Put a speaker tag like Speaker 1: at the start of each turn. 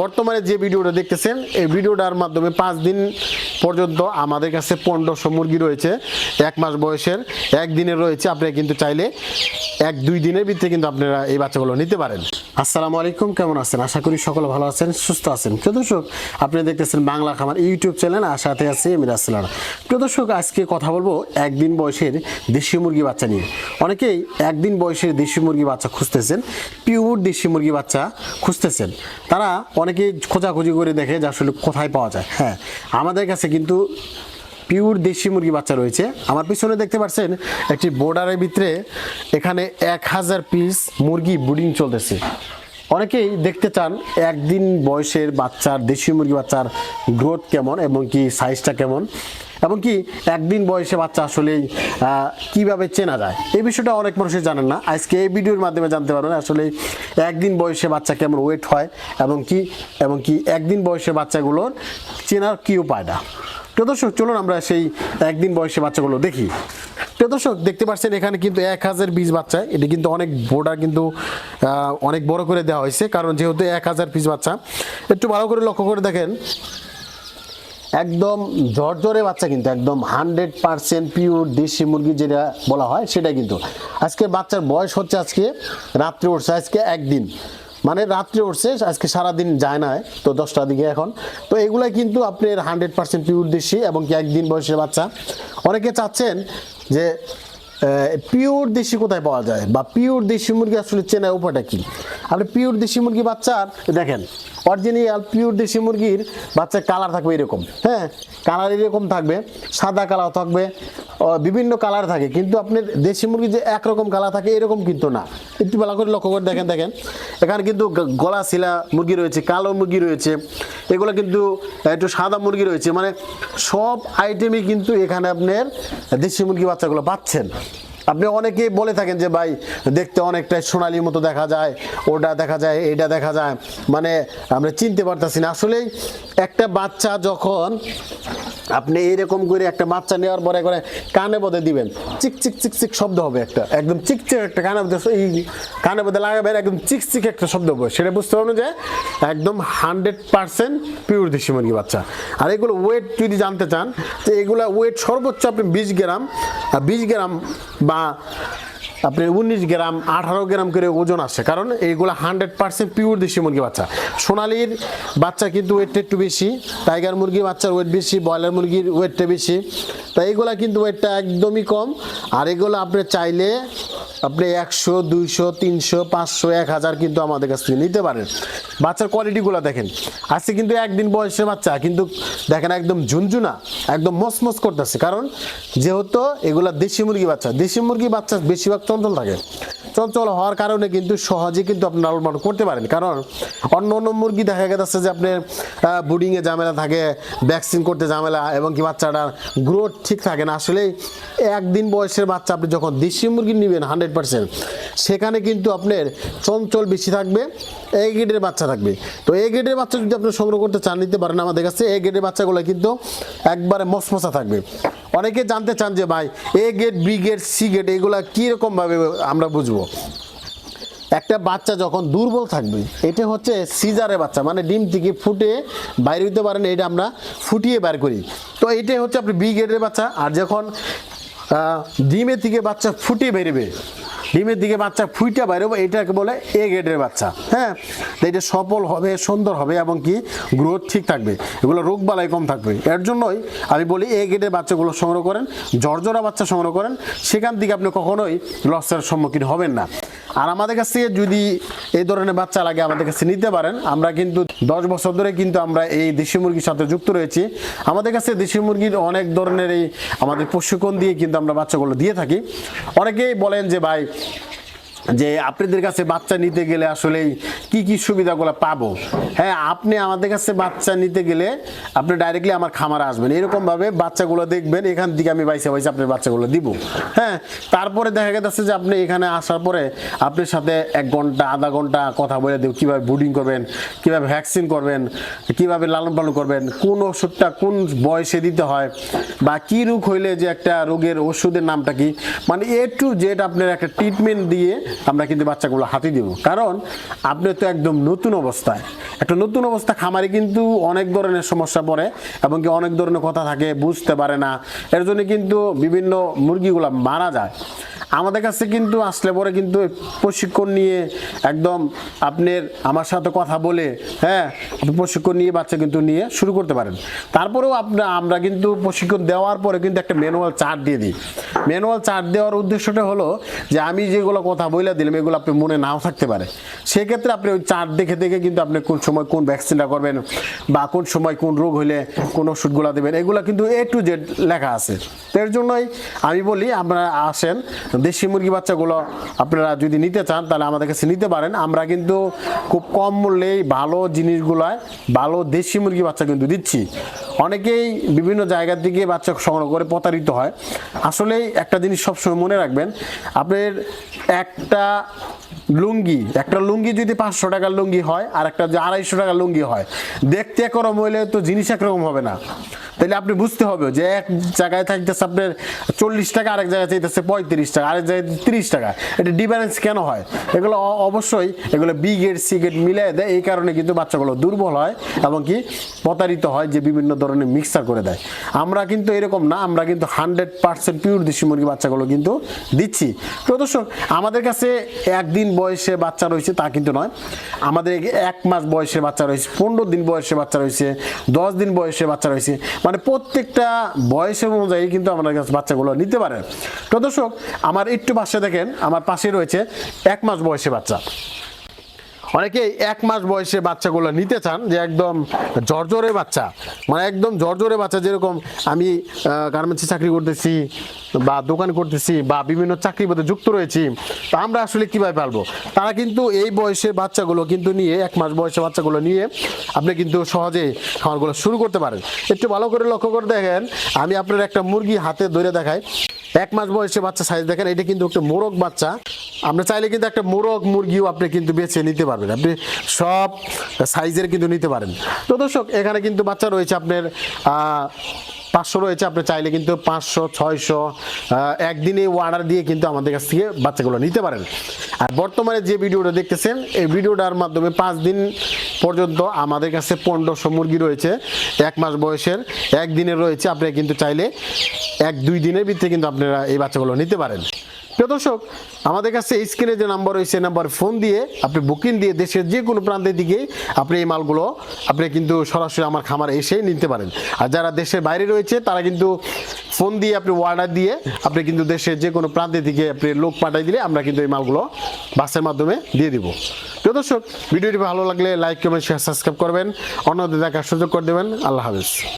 Speaker 1: বর্তমানে যে ভিডিওটা দেখতেছেন, এই ভিডিওটার মাধ্যমে পাঁচ দিন পর্যন্ত আমাদের কাছে পনেরোশো মুরগি রয়েছে, এক মাস বয়সের একদিনের রয়েছে। আপনারা কিন্তু চাইলে এক, দুই দিনের ভিতরে কিন্তু আপনারা এই বাচ্চাগুলো নিতে পারেন। আসসালামু আলাইকুম, কেমন আছেন? আশা করি সকলে ভালো আছেন, সুস্থ আছেন। প্রিয় দর্শক, আপনি দেখতেছেন বাংলা খামার ইউটিউব চ্যানেল, আর সাথে আছে রাসেলার প্রিয় দর্শক, আজকে কথা বলব একদিন বয়সের দেশি মুরগি বাচ্চা নিয়ে। অনেকেই একদিন বয়সের দেশি মুরগি বাচ্চা খুঁজতেছেন, পিওর দেশি মুরগি বাচ্চা খুঁজতেছেন। তারা অনেকেই খোঁজাখুঁজি করে দেখে যে আসলে কোথায় পাওয়া যায়। হ্যাঁ আমাদের কাছে কিন্তু পিওর দেশি মুরগি বাচ্চা রয়েছে। আমার পিছনে দেখতে পাচ্ছেন একটি বোর্ডারের ভিতরে এখানে এক হাজার পিস মুরগি ব্রিডিং চলতেছে। অনেকেই দেখতে চান একদিন বয়সের বাচ্চার, দেশি মুরগি বাচ্চার গ্রোথ কেমন এবং কি সাইজটা কেমন। এবং কি একদিন বয়সে বাচ্চা আসলেই কীভাবে চেনা যায়? এই বিষয়টা অনেক মানুষই জানেন না। আজকে এই ভিডিওর মাধ্যমে জানতে পারবেন আসলে একদিন বয়সে বাচ্চা কেমন ওয়েট হয় এবং কি এবং কি একদিন বয়সে বাচ্চাগুলোর চেনার কি উপায়টা প্রিয় দর্শক, চলুন আমরা সেই একদিন বয়সে বাচ্চাগুলো দেখি। প্রিয় দর্শক, দেখতে পাচ্ছেন এখানে কিন্তু এক হাজার পিস বাচ্চা। এটি কিন্তু অনেক বোর্ডার কিন্তু অনেক বড় করে দেওয়া হয়েছে। কারণ যেহেতু এক হাজার পিস বাচ্চা, একটু ভালো করে লক্ষ্য করে দেখেন। একদম ঝরঝরে বাচ্চা কিন্তু, একদম হান্ড্রেড পার্সেন্ট পিওর দেশি মুরগি যেটা বলা হয় সেটা কিন্তু। আজকে বাচ্চার বয়স হচ্ছে আজকে রাত্রে উঠছে, আজকে একদিন। মানে রাত্রে উঠছে, আজকে সারাদিন যায় না তো দশটার দিকে এখন। তো এগুলাই কিন্তু আপনার হান্ড্রেড পার্সেন্ট পিওর দেশি এবং কি একদিন বয়সের বাচ্চা। অনেকে চাচ্ছেন যে পিওর দেশি কোথায় পাওয়া যায়? বা পিওর দেশি মুরগি আসলে চেনার উপায়টা কি? আপনি পিওর দেশি মুরগি বাচ্চার, দেখেন অরিজিনাল পিওর দেশি মুরগির বাচ্চার কালার থাকবে এরকম। হ্যাঁ কালার এরকম থাকবে, সাদা কালার থাকবে বিভিন্ন কালার থাকে। কিন্তু আপনার দেশি মুরগি যে একরকম কালার থাকে, এরকম কিন্তু না। একটু ভালো করে লক্ষ্য করে দেখেন দেখেন। এখানে কিন্তু গলা শিলা মুরগি রয়েছে, কালো মুরগি রয়েছে। এগুলো কিন্তু একটু সাদা মুরগি রয়েছে। মানে সব আইটেমই কিন্তু এখানে আপনার দেশি মুরগি বাচ্চাগুলো পাচ্ছেন। আপনি অনেকে বলে থাকেন যে ভাই, দেখতে অনেকটা সোনালির মতো দেখা যায়, ওটা দেখা যায়, এটা দেখা যায়। মানে আমরা চিনতে পারতেছি না। আসলেই একটা বাচ্চা যখন আপনি এইরকম করে একটা বাচ্চা নেওয়ার পরে করে কানে বোধে দিবেন, চিক চিক চিক চিক শব্দ হবে একটা, একদম চিক চিক একটা কানে বোধে এই কানে বোধে লাগাবেন, একদম চিক চিক একটা শব্দ হবে। সেটা বুঝতে পারবেন যে একদম হান্ড্রেড পার্সেন্ট পিওর দেশি মুরগি বাচ্চা। আর এগুলো ওয়েট যদি জানতে চান, তো এগুলো ওয়েট সর্বোচ্চ আপনি বিশ গ্রাম বিশ গ্রাম বা আপনি উনিশ গ্রাম, আঠারো গ্রাম করে ওজন আসে কারণ এইগুলো হান্ড্রেড পার্সেন্ট পিওর দেশি মুরগি বাচ্চা। সোনালির বাচ্চা কিন্তু ওয়েটটা একটু বেশি টাইগার মুরগি বাচ্চার ওয়েট বেশি, ব্রয়লার মুরগির ওয়েটটা বেশি। তা এইগুলা কিন্তু ওয়েটটা একদমই কম। আর এগুলো আপনি চাইলে আপনি একশো, দুইশো, তিনশো, পাঁচশো, এক হাজার কিন্তু আমাদের কাছ থেকে নিতে পারেন। বাচ্চার কোয়ালিটিগুলো দেখেন। আজকে কিন্তু একদিন বয়সের বাচ্চা, কিন্তু দেখেন একদম ঝুনঝুনা, একদম মসমস করতেছে। কারণ যেহেতু এগুলা দেশি মুরগি বাচ্চা, দেশি মুরগি বাচ্চা বেশিরভাগ চঞ্চল থাকে। চঞ্চল হওয়ার কারণে কিন্তু সহজে কিন্তু আপনি লালন পালন করতে পারেন। কারণ অন্য অন্য মুরগি দেখা গেছে যে আপনার বুডিংয়ে ঝামেলা থাকে ভ্যাকসিন করতে ঝামেলা, এবং কি বাচ্চাটার গ্রোথ ঠিক থাকে না। আসলে একদিন বয়সের বাচ্চা আপনি যখন দেশি মুরগি নেবেন হান্ড্রেড পার্সেন্ট সেখানে কিন্তু আপনার চঞ্চল বেশি থাকবে। এ গ্রেডের বাচ্চা থাকবে। তো এ গ্রেডের বাচ্চা যদি আপনি সংগ্রহ করতে চান, নিতে পারেন আমাদের কাছে। এ গ্রেডের বাচ্চাগুলো কিন্তু একবারে মসমসা থাকবে। অনেকে জানতে চান যে, ভাই A gate B gate C gate এগুলা কীরকমভাবে আমরা বুঝব? একটা বাচ্চা যখন দুর্বল থাকবে, এটা হচ্ছে সিজারের বাচ্চা। মানে ডিম থেকে ফুটে বাইরে হতে পারেন এটা আমরা ফুটিয়ে বের করি। তো এটাই হচ্ছে আপনি বি গ্রেডের বাচ্চা। আর যখন ডিমের থেকে বাচ্চা ফুটিয়ে বেরোবে ডিমের দিকে বাচ্চা ফুইটা বেরোবে, এটাকে বলে এ গ্রেডের বাচ্চা। হ্যাঁ? এটা সফল হবে, সুন্দর হবে এবং কি গ্রোথ ঠিক থাকবে। এগুলো রোগ বালাই কম থাকবে। এর জন্যই আমি বলি এ গ্রেডের বাচ্চাগুলো সংগ্রহ করেন, জর্জরা বাচ্চা সংগ্রহ করেন। সেখান থেকে আপনি কখনোই লসের সম্মুখীন হবেন না। আর আমাদের কাছ থেকে যদি এই ধরনের বাচ্চা লাগে আমাদের কাছে নিতে পারেন, আমরা কিন্তু দশ বছর ধরে কিন্তু আমরা এই দেশি মুরগির সাথে যুক্ত রয়েছি। আমাদের কাছে দেশি মুরগির অনেক ধরনের এই আমাদের প্রশিক্ষণ দিয়ে কিন্তু আমরা বাচ্চাগুলো দিয়ে থাকি। অনেকেই বলেন যে, ভাই যে আপনাদের কাছে বাচ্চা নিতে গেলে আসলে কি কি সুবিধাগুলো পাবো? হ্যাঁ আপনি আমাদের কাছে বাচ্চা নিতে গেলে আপনি ডাইরেক্টলি আমার খামারে আসবেন। এরকমভাবে বাচ্চাগুলো দেখবেন, এখান থেকে আমি বাইসে বাইসে আপনার বাচ্চাগুলো দিব। হ্যাঁ তারপরে দেখা গেছে যে আপনি এখানে আসার পরে আপনার সাথে এক ঘণ্টা, আধা ঘণ্টা কথা বলে দেব, কীভাবে বুডিং করবেন, কীভাবে ভ্যাকসিন করবেন, কীভাবে লালন পালন করবেন, কোন ওষুধটা কোন বয়সে দিতে হয়, বা কী রোগ হইলে যে একটা রোগের ওষুধের নামটা কি? মানে এ টু জেড আপনার একটা ট্রিটমেন্ট দিয়ে আমরা কিন্তু বাচ্চাগুলো হাতে দিব। কারণ আপনি তো একদম নতুন অবস্থায়। একটা নতুন অবস্থা খামারে কিন্তু অনেক ধরনের সমস্যা পড়ে এবং কি অনেক ধরনের কথা থাকে, বুঝতে পারে না। এর জন্য কিন্তু বিভিন্ন মুরগিগুলা মারা যায়। আমাদের কাছে কিন্তু আসলে পরে কিন্তু প্রশিক্ষণ নিয়ে একদম আপনার আমার সাথে কথা বলে হ্যাঁ প্রশিক্ষণ নিয়ে বাচ্চা কিন্তু নিয়ে শুরু করতে পারেন। তারপরেও আপনার আমরা কিন্তু প্রশিক্ষণ দেওয়ার পরে কিন্তু একটা ম্যানুয়াল চার্ট দিয়ে দিই। ম্যানুয়াল চার্ট দেওয়ার উদ্দেশ্যটা হলো যে আমি যেগুলো কথা বলে দিলাম, এগুলো আপনি মনে নাও থাকতে পারে। সেক্ষেত্রে আপনি ওই চার্ট দেখে দেখে কিন্তু আপনি কোন সময় কোন ভ্যাকসিনটা করবেন বা কোন সময় কোন রোগ হলে কোন ওষুধগুলো দেবেন, এগুলো কিন্তু এ টু জেড লেখা আছে। এর জন্যই আমি বলি, আপনারা আসেন, দেশি মুরগি বাচ্চাগুলো আপনারা যদি নিতে চান, তাহলে আমাদের কাছে নিতে পারেন। আমরা কিন্তু খুব কম মূল্যেই ভালো জিনিসগুলায় ভালো দেশি মুরগি বাচ্চা কিন্তু দিচ্ছি। অনেকেই বিভিন্ন জায়গার দিকে বাচ্চা সংগ্রহ করে প্রতারিত হয়। আসলেই একটা জিনিস সবসময় মনে রাখবেন, আপনার একটা লুঙ্গি, একটা লুঙ্গি যদি পাঁচশো টাকার লুঙ্গি হয় আর একটা যে আড়াইশো টাকার লুঙ্গি হয়, দেখতে একরকম হইলে তো জিনিস একরকম হবে না। তাহলে আপনি বুঝতে হবে যে এক জায়গায় থাকতেছে আপনার চল্লিশ টাকা, আরেক জায়গায় চাইতেছে পঁয়ত্রিশ টাকা, আরেক জায়গায় তিরিশ টাকা। এটা ডিফারেন্স কেন হয়? এগুলো অবশ্যই এগুলো বি গেট সি গেট মিলিয়ে দেয়, এই কারণে কিন্তু বাচ্চাগুলো দুর্বল হয় এবং কি প্রতারিত হয় যে বিভিন্ন ধরনের মিক্সার করে দেয়। আমরা কিন্তু এরকম না, আমরা কিন্তু হান্ড্রেড পার্সেন্ট পিওর দেশি মুরগি বাচ্চাগুলো কিন্তু দিচ্ছি। তো দর্শক, আমাদের কাছে একদিন বয়সে বাচ্চা রয়েছে, তা কিন্তু নয়। আমাদের এক মাস বয়সে বাচ্চা রয়েছে, পনেরো দিন বয়সে বাচ্চা রয়েছে, দশ দিন বয়সে বাচ্চা রয়েছে। মানে প্রত্যেকটা বয়সের অনুযায়ী কিন্তু আমাদের কাছে বাচ্চাগুলো নিতে পারে। তো দর্শক, আমার একটু পাশে দেখেন, আমার পাশে রয়েছে এক মাস বয়সে বাচ্চা। অনেকেই এক মাস বয়সে বাচ্চাগুলো নিতে চান যে একদম জর্জরে বাচ্চা মানে একদম জর্জরে বাচ্চা যেরকম আমি গার্মেন্টসে চাকরি করতেছি বা দোকান করতেছি বা বিভিন্ন চাকরির মধ্যে যুক্ত রয়েছি, তা আমরা আসলে কীভাবে পারব তারা কিন্তু এই বয়সের বাচ্চাগুলো কিন্তু নিয়ে, এক মাস বয়সে বাচ্চাগুলো নিয়ে আপনি কিন্তু সহজেই খামারগুলো শুরু করতে পারেন। একটু ভালো করে লক্ষ্য করে দেখেন, আমি আপনার একটা মুরগি হাতে ধরে দেখাই। এক মাস বয়সে বাচ্চা সাইজ দেখেন, এটা কিন্তু একটা মোরগ বাচ্চা। আপনি চাইলে কিন্তু একটা মোরগ মুরগিও আপনি কিন্তু বেছে নিতে পারবেন। আপনি সব সাইজের কিন্তু নিতে পারেন। তো দর্শক, এখানে কিন্তু বাচ্চা রয়েছে আপনার পাঁচশো রয়েছে, আপনি চাইলে কিন্তু পাঁচশো, ছয়শো একদিনে অর্ডার দিয়ে কিন্তু আমাদের কাছ থেকে বাচ্চাগুলো নিতে পারেন। আর বর্তমানে যে ভিডিওটা দেখতেছেন, এই ভিডিওটার মাধ্যমে পাঁচ দিন পর্যন্ত আমাদের কাছে পনেরোশো মুরগি রয়েছে, এক মাস বয়সের, একদিনের রয়েছে, আপনি কিন্তু চাইলে এক দুই দিনের ভিত্তিতে কিন্তু আপনারা এই বাচ্চাগুলো নিতে পারেন। প্রিয় দর্শক, আমাদের কাছে স্ক্রিনে যে নাম্বার রয়েছে নাম্বার ফোন দিয়ে আপনি বুকিং দিয়ে দেশের যে কোনো প্রান্তের দিকে আপনি এই মালগুলো, আপনি কিন্তু সরাসরি আমার খামারে এসে নিতে পারেন। আর যারা দেশের বাইরে রয়েছে, তারা কিন্তু ফোন দিয়ে আপনি অর্ডার দিয়ে আপনি কিন্তু দেশের যে কোনো প্রান্তের দিকে আপনি লোক পাঠিয়ে দিলে আমরা কিন্তু এই মালগুলো বাসের মাধ্যমে দিয়ে দিব। প্রিয় দর্শক, ভিডিওটি ভালো লাগলে লাইক কমেন্ট শেয়ার সাবস্ক্রাইব করবেন। অন্যদের দেখার সুযোগ করে দেবেন। আল্লাহ হাফিজ।